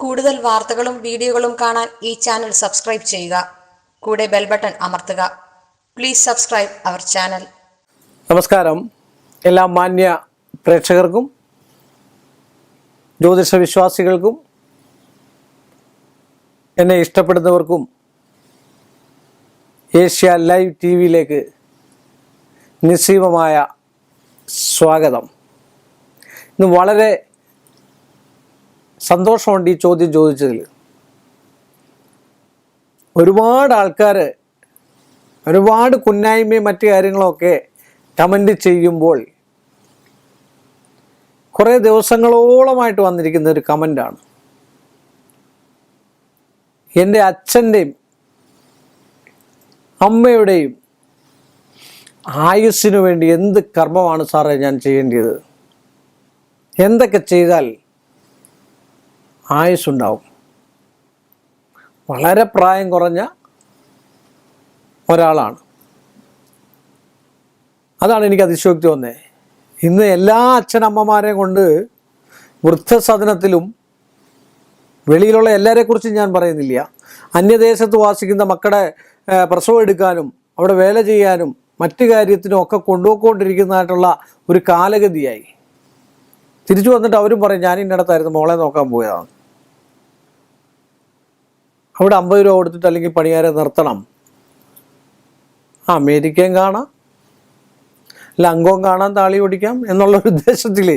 കൂടുതൽ വാർത്തകളും വീഡിയോകളും കാണാൻ ഈ ചാനൽ സബ്സ്ക്രൈബ് ചെയ്യുക. കൂടെ ബെൽ ബട്ടൺ അമർത്തുക. Please subscribe our channel. നമസ്കാരം. എല്ലാ മാന്യ പ്രേക്ഷകർക്കും ജ്യോതിഷ വിശ്വാസികൾക്കും എന്നെ ഇഷ്ടപ്പെടുന്നവർക്കും ഏഷ്യ ലൈവ് ടി വിയിലേക്ക് നിസ്സീമമായ സ്വാഗതം. ഇന്ന് വളരെ സന്തോഷമുണ്ട് ഈ ചോദ്യം ചോദിച്ചതിൽ. ഒരുപാട് ആൾക്കാർ ഒരുപാട് കുന്നായ്മയും മറ്റു കാര്യങ്ങളൊക്കെ കമന്റ് ചെയ്യുമ്പോൾ കുറേ ദിവസങ്ങളോളമായിട്ട് വന്നിരിക്കുന്ന ഒരു കമന്റാണ് എന്റെ അച്ഛന്റെയും അമ്മയുടെയും ആയുസ്സിനു വേണ്ടി എന്ത് കർമ്മമാണ് സാറേ ഞാൻ ചെയ്യേണ്ടത് എന്തൊക്കെ ചെയ്താൽ ആയുസ്സുണ്ടാവും. വളരെ പ്രായം കുറഞ്ഞ ഒരാളാണ്. അതാണ് എനിക്ക് അതിശോക്തി വന്നേ. ഇന്ന് എല്ലാ അച്ഛനമ്മമാരെയും കൊണ്ട് വൃദ്ധസദനത്തിലും വെളിയിലുള്ള എല്ലാവരെക്കുറിച്ചും ഞാൻ പറയുന്നില്ല. അന്യദേശത്ത് വാസിക്കുന്ന മക്കളുടെ പ്രസവം എടുക്കാനും അവിടെ വേല ചെയ്യാനും മറ്റു കാര്യത്തിനും ഒക്കെ കൊണ്ടുപോയിക്കൊണ്ടിരിക്കുന്നതായിട്ടുള്ള ഒരു കാലഗതിയായി. തിരിച്ചു വന്നിട്ട് അവരും പറയും ഞാൻ ഇന്നടത്തായിരുന്നു മോളെ നോക്കാൻ പോയതാണ് അവിടെ അമ്പത് രൂപ കൊടുത്തിട്ട് അല്ലെങ്കിൽ പണിയാരെ നിർത്തണം. ആ അമേരിക്കയും കാണാം. അല്ല അംഗവും കാണാൻ താളി ഓടിക്കാം എന്നുള്ള ഒരു ഉദ്ദേശത്തിൽ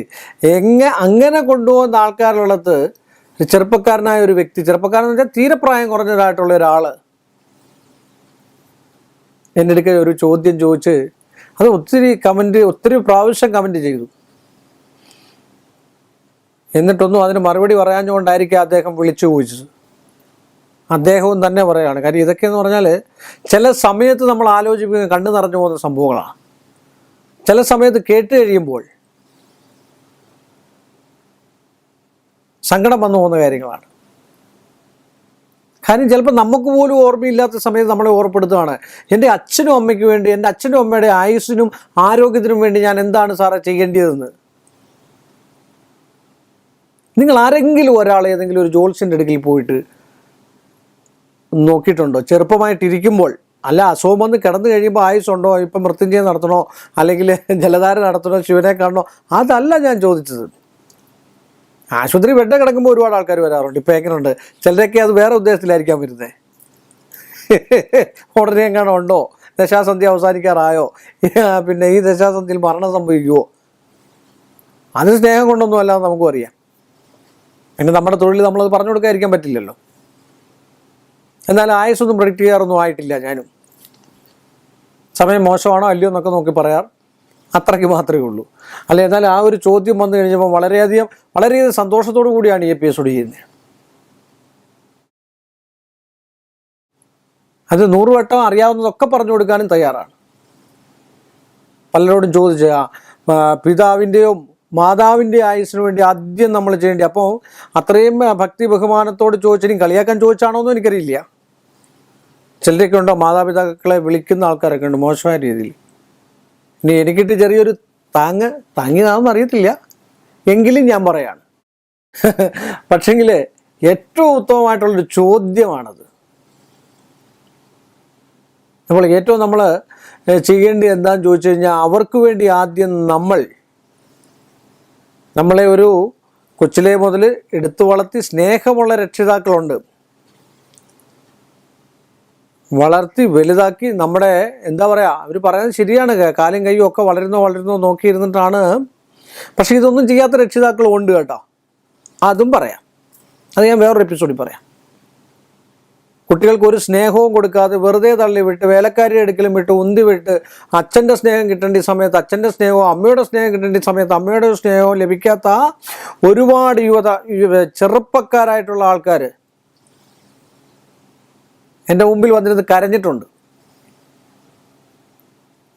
എങ്ങനെ അങ്ങനെ കൊണ്ടുപോകുന്ന ആൾക്കാരുള്ളത് ചെറുപ്പക്കാരനായ ഒരു വ്യക്തി ചെറുപ്പക്കാരൻ വെച്ചാൽ തീരെ പ്രായം കുറഞ്ഞതായിട്ടുള്ള ഒരാൾ എന്റെ അടുക്കൽ ഒരു ചോദ്യം ചോദിച്ച് അത് ഒത്തിരി കമന്റ് ഒത്തിരി പ്രാവശ്യം കമന്റ് ചെയ്തു. എന്നിട്ടൊന്നും അതിന് മറുപടി പറയാഞ്ഞുകൊണ്ടായിരിക്കും അദ്ദേഹം വിളിച്ചു ചോദിച്ചത്. അദ്ദേഹവും തന്നെ പറയുകയാണ്. കാര്യം ഇതൊക്കെയെന്ന് പറഞ്ഞാൽ ചില സമയത്ത് നമ്മൾ ആലോചിപ്പിക്കുന്ന കണ്ണു നിറഞ്ഞു പോകുന്ന സംഭവങ്ങളാണ്. ചില സമയത്ത് കേട്ട് കഴിയുമ്പോൾ സങ്കടം വന്നു പോകുന്ന കാര്യങ്ങളാണ്. കാര്യം ചിലപ്പോൾ നമുക്ക് പോലും ഓർമ്മയില്ലാത്ത സമയത്ത് നമ്മളെ ഓർപ്പെടുത്തുകയാണ് എന്റെ അച്ഛനും അമ്മയ്ക്ക് വേണ്ടി എന്റെ അച്ഛനും അമ്മയുടെ ആയുസ്സിനും ആരോഗ്യത്തിനും വേണ്ടി ഞാൻ എന്താണ് സാറേ ചെയ്യേണ്ടതെന്ന് നിങ്ങൾ ആരെങ്കിലും ഒരാൾ ഏതെങ്കിലും ഒരു ജോത്സ്യന്റെ അടുക്കിൽ പോയിട്ട് നോക്കിയിട്ടുണ്ടോ? ചെറുപ്പമായിട്ടിരിക്കുമ്പോൾ അല്ല അസുഖം വന്ന് കിടന്നു കഴിയുമ്പോൾ ആയുസ്സുണ്ടോ? ഇപ്പം മൃത്യുഞ്ജയം നടത്തണോ? അല്ലെങ്കിൽ ജലധാര നടത്തണോ? ശിവനെ കാണണോ? അതല്ല ഞാൻ ചോദിച്ചത്. ആശുപത്രി ബെഡ് കിടക്കുമ്പോൾ ഒരുപാട് ആൾക്കാർ വരാറുണ്ട്. ഇപ്പം എങ്ങനെയുണ്ട് ചിലരൊക്കെ അത് വേറെ ഉദ്ദേശത്തിലായിരിക്കാൻ വരുന്നത് ഉടനെ എങ്ങനെ ഉണ്ടോ? ദശാസന്ധി അവസാനിക്കാറായോ? പിന്നെ ഈ ദശാസന്ധിയിൽ മരണം സംഭവിക്കുമോ അത് സ്നേഹം കൊണ്ടൊന്നും അല്ലാതെ നമുക്കും അറിയാം. പിന്നെ നമ്മുടെ തൊഴിൽ നമ്മളത് പറഞ്ഞു കൊടുക്കാതിരിക്കാൻ പറ്റില്ലല്ലോ. എന്നാൽ ആയുസൊന്നും പ്രൊഡിക്റ്റ് ചെയ്യാറൊന്നും ആയിട്ടില്ല ഞാനും. സമയം മോശമാണോ അല്ലയോ എന്നൊക്കെ നോക്കി പറയാർ അത്രയ്ക്ക് മാത്രമേ ഉള്ളൂ. അല്ല എന്നാൽ ആ ഒരു ചോദ്യം വന്നു കഴിഞ്ഞപ്പോൾ വളരെയധികം വളരെയധികം സന്തോഷത്തോടു കൂടിയാണ് ഈ എപ്പിസോഡ് ചെയ്യുന്നത്. അത് നൂറ് വട്ടം അറിയാവുന്നതൊക്കെ പറഞ്ഞു കൊടുക്കാനും തയ്യാറാണ്. പലരോടും ചോദിച്ച പിതാവിന്റെയോ മാതാവിന്റെ ആയുസിന് വേണ്ടി ആദ്യം നമ്മൾ ചെയ്യേണ്ടി അപ്പോൾ അത്രയും ഭക്തി ബഹുമാനത്തോട് ചോദിച്ചിനും കളിയാക്കാൻ ചോദിച്ചാണോ എന്നും എനിക്കറിയില്ല. ചിലരൊക്കെ ഉണ്ടോ? മാതാപിതാക്കളെ വിളിക്കുന്ന ആൾക്കാരൊക്കെ ഉണ്ട് മോശമായ രീതിയിൽ. ഇനി എനിക്കിട്ട് ചെറിയൊരു താങ്ങ് താങ്ങിയതാണെന്ന് അറിയത്തില്ല. എങ്കിലും ഞാൻ പറയാണ്. പക്ഷെങ്കിൽ ഏറ്റവും ഉത്തമമായിട്ടുള്ളൊരു ചോദ്യമാണത്. നമ്മൾ ഏറ്റവും നമ്മൾ ചെയ്യേണ്ടത് എന്താണെന്ന് ചോദിച്ചു കഴിഞ്ഞാൽ അവർക്ക് വേണ്ടി ആദ്യം നമ്മൾ നമ്മളെ ഒരു കൊച്ചിലെ മുതൽ എടുത്തു വളർത്തി സ്നേഹമുള്ള രക്ഷിതാക്കളുണ്ട്. വളർത്തി വലുതാക്കി നമ്മുടെ എന്താ പറയുക അവർ പറയാൻ ശരിയാണ്. കാലും കൈയും ഒക്കെ വളരുന്നോ വളരുന്നോ നോക്കിയിരുന്നിട്ടാണ്. പക്ഷേ ഇതൊന്നും ചെയ്യാത്ത രക്ഷിതാക്കളും ഉണ്ട് കേട്ടോ. അതും പറയാം. അത് ഞാൻ വേറൊരു എപ്പിസോഡിൽ പറയാം. കുട്ടികൾക്ക് ഒരു സ്നേഹവും കൊടുക്കാതെ വെറുതെ തള്ളി വിട്ട് വേലക്കാരിയുടെ അടുക്കലും വിട്ട് ഉന്തി വിട്ട് അച്ഛന്റെ സ്നേഹം കിട്ടേണ്ട സമയത്ത് അച്ഛന്റെ സ്നേഹവും അമ്മയുടെ സ്നേഹം കിട്ടേണ്ട സമയത്ത് അമ്മയുടെ സ്നേഹവും ലഭിക്കാത്ത ഒരുപാട് യുവത യുവ- ചെറുപ്പക്കാരായിട്ടുള്ള ആൾക്കാർ എന്റെ മുമ്പിൽ വന്നിരുന്ന് കരഞ്ഞിട്ടുണ്ട്.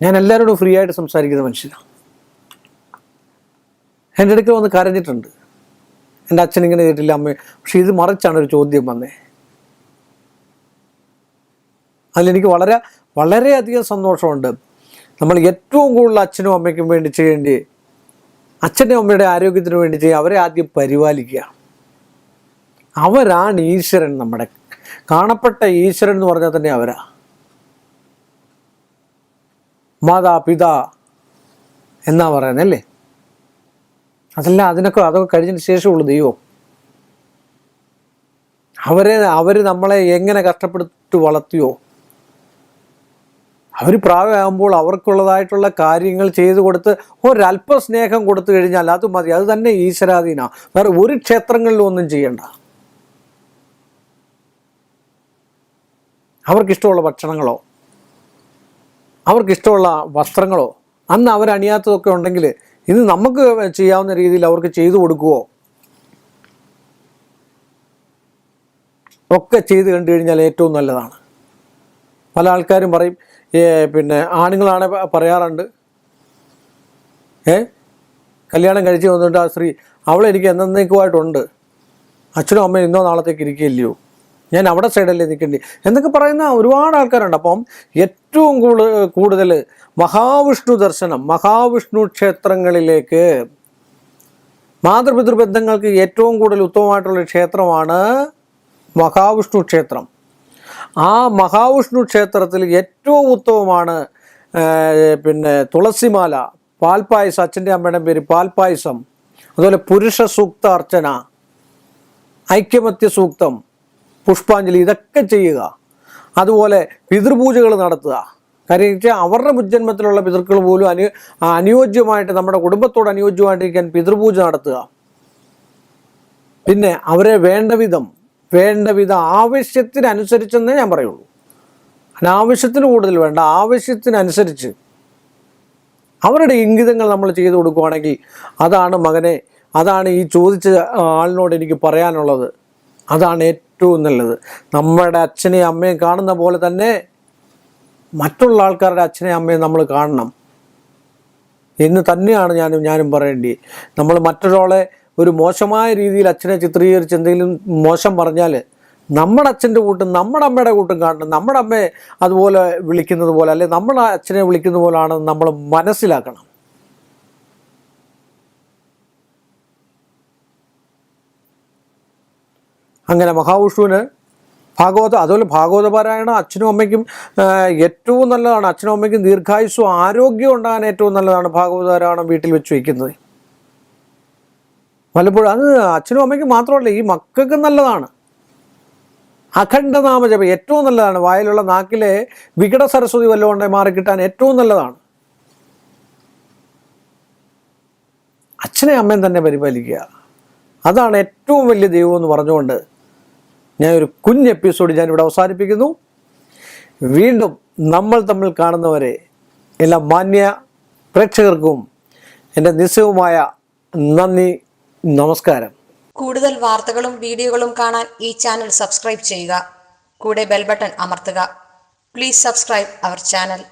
ഞാൻ എല്ലാവരോടും ഫ്രീ ആയിട്ട് സംസാരിക്കുന്ന മനുഷ്യനാണ് എന്റെ അടുക്കൽ വന്ന് കരഞ്ഞിട്ടുണ്ട്. എന്റെ അച്ഛൻ ഇങ്ങനെ കേട്ടില്ല അമ്മ. പക്ഷെ ഇത് മറിച്ചാണ് ഒരു ചോദ്യം വന്നേ. അതിലെനിക്ക് വളരെ വളരെയധികം സന്തോഷമുണ്ട്. നമ്മൾ ഏറ്റവും കൂടുതൽ അച്ഛനും അമ്മയ്ക്കും വേണ്ടി ചെയ്യേണ്ടി അച്ഛന്റെ അമ്മയുടെ ആരോഗ്യത്തിന് വേണ്ടി ചെയ്യുക അവരെ ആദ്യം പരിപാലിക്കുക. അവരാണ് ഈശ്വരൻ നമ്മുടെ കാണപ്പെട്ട ഈശ്വരൻ എന്ന് പറഞ്ഞാൽ തന്നെ അവരാ. മാതാ പിതാ എന്നാ പറയുന്നല്ലേ അതല്ല അതിനൊക്കെ അതൊക്കെ കഴിഞ്ഞതിന് ശേഷമുള്ള ദൈവം. അവരെ അവർ നമ്മളെ എങ്ങനെ കഷ്ടപ്പെട്ട് വളർത്തിയോ? അവർ പ്രായമാകുമ്പോൾ അവർക്കുള്ളതായിട്ടുള്ള കാര്യങ്ങൾ ചെയ്തു കൊടുത്ത് ഒരല്പ സ്നേഹം കൊടുത്തു കഴിഞ്ഞാൽ അത് മതി. അത് തന്നെ ഈശ്വരാധീന. വേറെ ഒരു ക്ഷേത്രങ്ങളിലും ഒന്നും ചെയ്യണ്ട. അവർക്കിഷ്ടമുള്ള ഭക്ഷണങ്ങളോ അവർക്കിഷ്ടമുള്ള വസ്ത്രങ്ങളോ അന്ന് അവരണിയാത്തതൊക്കെ ഉണ്ടെങ്കിൽ ഇന്ന് നമുക്ക് ചെയ്യാവുന്ന രീതിയിൽ അവർക്ക് ചെയ്തു കൊടുക്കുവോ? ഒക്കെ ചെയ്ത് കണ്ടു കഴിഞ്ഞാൽ ഏറ്റവും നല്ലതാണ്. പല ആൾക്കാരും പറയും പിന്നെ ആണുങ്ങളാണ് പറയാറുണ്ട്. ഏ? കല്യാണം കഴിച്ച് വന്നിട്ട് ആ സ്ത്രീ അവളെനിക്ക് എന്നേക്കുമായിട്ടുണ്ട് അച്ഛനും അമ്മയും ഇന്നോ നാളത്തേക്ക് ഇരിക്കില്ലയോ ഞാൻ അവിടെ സൈഡല്ലേ നിൽക്കേണ്ടി. എന്നൊക്കെ പറയുന്ന ഒരുപാട് ആൾക്കാരുണ്ട്. അപ്പം ഏറ്റവും കൂടുതൽ മഹാവിഷ്ണു ദർശനം മഹാവിഷ്ണു ക്ഷേത്രങ്ങളിലേക്ക് മാതൃപിതൃബന്ധങ്ങൾക്ക് ഏറ്റവും കൂടുതൽ ഉത്തമമായിട്ടുള്ള ക്ഷേത്രമാണ് മഹാവിഷ്ണു ക്ഷേത്രം. ആ മഹാവിഷ്ണു ക്ഷേത്രത്തിൽ ഏറ്റവും ഉത്തമമാണ് പിന്നെ തുളസിമാല പാൽപ്പായസം അച്ഛന്റെ അമ്മയുടെ പേര് പാൽപ്പായസം അതുപോലെ പുരുഷ സൂക്ത അർച്ചന ഐക്യമത്യ സൂക്തം പുഷ്പാഞ്ജലി ഇതൊക്കെ ചെയ്യുക. അതുപോലെ പിതൃപൂജകൾ നടത്തുക. കാര്യം വെച്ചാൽ അവരുടെ മുജ്ജന്മത്തിലുള്ള പിതൃക്കൾ പോലും അനു അനുയോജ്യമായിട്ട് നമ്മുടെ കുടുംബത്തോട് അനുയോജ്യമായിട്ടിരിക്കാൻ പിതൃപൂജ നടത്തുക. പിന്നെ അവരെ വേണ്ട വിധം വേണ്ട വിധം ആവശ്യത്തിനനുസരിച്ചെന്നേ ഞാൻ പറയുള്ളൂ. അനാവശ്യത്തിന് കൂടുതൽ വേണ്ട ആവശ്യത്തിനനുസരിച്ച്. അവരുടെ ഇംഗിതങ്ങൾ നമ്മൾ ചെയ്തു കൊടുക്കുകയാണെങ്കിൽ അതാണ് മകനെ അതാണ് ഈ ചോദിച്ച ആളിനോട് എനിക്ക് പറയാനുള്ളത്. അതാണ് ഏറ്റവും നല്ലത്. നമ്മുടെ അച്ഛനെയും അമ്മയും കാണുന്ന പോലെ തന്നെ മറ്റുള്ള ആൾക്കാരുടെ അച്ഛനെയും അമ്മയും നമ്മൾ കാണണം. എന്ന് തന്നെയാണ് ഞാനും ഞാനും പറയേണ്ടി. നമ്മൾ മറ്റൊരാളെ ഒരു മോശമായ രീതിയിൽ അച്ഛനെ ചിത്രീകരിച്ച് എന്തെങ്കിലും മോശം പറഞ്ഞാൽ നമ്മുടെ അച്ഛന്റെ കൂട്ടും നമ്മുടെ അമ്മയുടെ കൂട്ടും കാണണം. നമ്മുടെ അമ്മയെ അതുപോലെ വിളിക്കുന്നത് പോലെ അല്ലെ നമ്മുടെ അച്ഛനെ വിളിക്കുന്ന പോലാണെന്ന് നമ്മൾ മനസ്സിലാക്കണം. അങ്ങനെ മഹാവിഷ്ണുവിന് ഭാഗവത അതുപോലെ ഭാഗവത പാരായണം അച്ഛനും അമ്മയ്ക്കും ഏറ്റവും നല്ലതാണ്. അച്ഛനും അമ്മയ്ക്കും ദീർഘായുസ്സും ആരോഗ്യം ഉണ്ടാകാൻ ഏറ്റവും നല്ലതാണ് ഭാഗവത പാരായണം വീട്ടിൽ വെച്ച് വയ്ക്കുന്നത്. പലപ്പോഴും അത് അച്ഛനും അമ്മയ്ക്കും മാത്രമല്ല ഈ മക്കൾക്ക് നല്ലതാണ്. അഖണ്ഡനാമജപം ഏറ്റവും നല്ലതാണ്. വായിലുള്ള നാക്കിലെ വികട സരസ്വതി വല്ലതും ഉണ്ടെങ്കിൽ മാറിക്കിട്ടാൻ ഏറ്റവും നല്ലതാണ്. അച്ഛനെ അമ്മയും തന്നെ പരിപാലിക്കുക. അതാണ് ഏറ്റവും വലിയ ദൈവം എന്ന് പറഞ്ഞുകൊണ്ട് ഞാൻ ഒരു കുഞ്ഞ് എപ്പിസോഡ് ഞാനിവിടെ അവസാനിപ്പിക്കുന്നു. വീണ്ടും നമ്മൾ തമ്മിൽ കാണുന്നവരെ എല്ലാ മാന്യ പ്രേക്ഷകർക്കും എന്റെ നിസ്സവുമായ നന്ദി നമസ്കാരം. കൂടുതൽ വാർത്തകളും വീഡിയോകളും കാണാൻ ഈ ചാനൽ സബ്സ്ക്രൈബ് ചെയ്യുക. കൂടെ ബെൽ ബട്ടൺ അമർത്തുക. Please subscribe our channel.